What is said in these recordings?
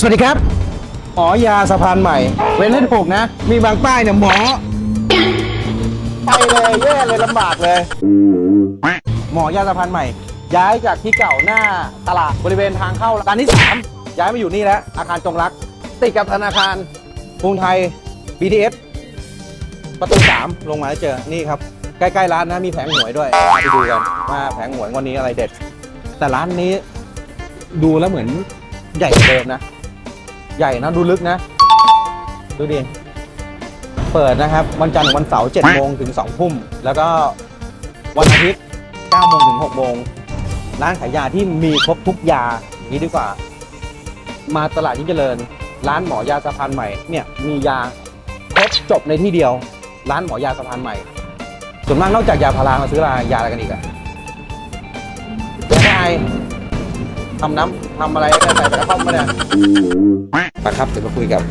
สวัสดีครับ หมอยาสะพานใหม่ เว้นให้ถูกนะ มีบางป้ายเนี่ยหมอ ไปเลยแย่เลยลำบากเลย หมอยาสะพานใหม่ ย้ายจากที่เก่าหน้าตลาดบริเวณทางเข้าร้านที่ 3 ย้ายมาอยู่นี่แล้ว อาคารจงรัก ติดกับธนาคารกรุงไทย BTS ประตู 3 ลงมาแล้วเจอ นี่ครับ ใกล้ๆร้านนะ มีแผงหวยด้วยไปดูกันว่าแผงหวยวันนี้อะไรเด็ด แต่ร้านนี้ดูแล้วเหมือนใหญ่กว่าเดิมนะ ใหญ่นะดูลึกนะ ดูดิ เปิดนะครับ วันจันทร์ถึงวันเสาร์7โมงถึง2ทุ่ม แล้วก็วันอาทิตย์9โมงถึง6โมงร้านขายยาที่มีครบทุกยาอย่างนี้ดีกว่า มาตลาดยิ่งเจริญ ร้านหมอยาสะพานใหม่เนี่ยมียาครบจบในที่เดียว ร้านหมอยาสะพานใหม่ ส่วนมากนอกจากยาพารามาซื้ออะไรยาอะไรกันอีกอะยาไอทำน้ำทำอะไรก็ใส่ไปกระท่อมมาเนี่ย ไปครับเดี๋ยวมาคุยกับ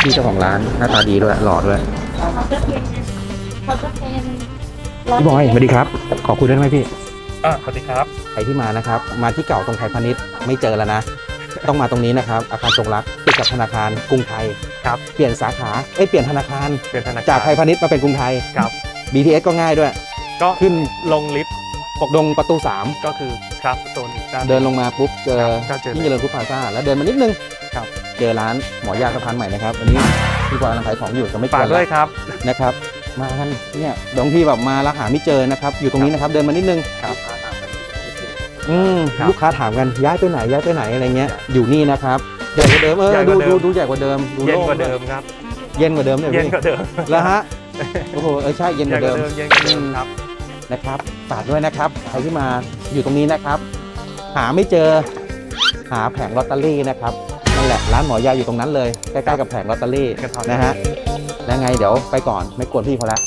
พี่เจ้าของร้านหน้าตาดีด้วยหล่อด้วยเขาจะเป็นเขาจะเป็นพี่บอยสวัสดีครับ ขอคุยได้ไหมพี่อ่าสวัสดีครับใครที่มานะครับ มาที่เก่าตรงไทยพาณิชย์ไม่เจอแล้วนะ ต้องมาตรงนี้นะครับ อาคารจงรักติดกับธนาคารกรุงไทยครับเปลี่ยนสาขาเอ้ยเปลี่ยนธนาคารเป็นธนาคารจากไทยพาณิชย์มาเป็นกรุงไทย ครับ BTS ก็ง่ายด้วย ก็ขึ้นลงลิฟต์ปกดงประตูก็คือครับโซนอีกด้าน3เดินลงมาปุ๊บเจอก็เจอที่เจริญพุทธพลาซ่าแล้วเดินมานิดนึงครับ เจอร้านหมอยาสะพานใหม่นะครับวันนี้พี่บอยกำลังขายของอยู่จะไม่ฝากเนด้วยละครับนะครับ มากันเนี่ยบางทีแบบมาแล้วหาไม่เจอนะครับ อยู่ตรงนี้นะครับเดินมานิดนึง ครับ อืมครับ ลูกค้าถามกันย้ายไปไหนย้ายไปไหนอะไรเงี้ยอยู่นี่นะครับใหญ่กว่าเดิมเออใหญ่กดูว่าเดิดูมดูใหญ่กว่าเดิมดูเย็นโล่งกว่าเดิมครับ เย็นกว่าเดิมเนี่ยเย็นพี่กว่าเดิมแล้วฮะโอ้โหเออใช่เย็นเย็กนว่ากเดิว่ามเดิม เย็นกว่าเดิมครับ นะครับฝากด้วยนะครับใครที่มาอยู่ตรงนี้นะครับ หาไม่เจอ หาแผงลอตเตอรี่นะครับ นั่นแหละร้านหมอยาอยู่ตรงนั้นเลยใกล้ๆกับแผงลอตเตอรี่กระท้อนนะฮะแล้วไงเดี๋ยวไปก่อนไม่กวนพี่เขาแล้ว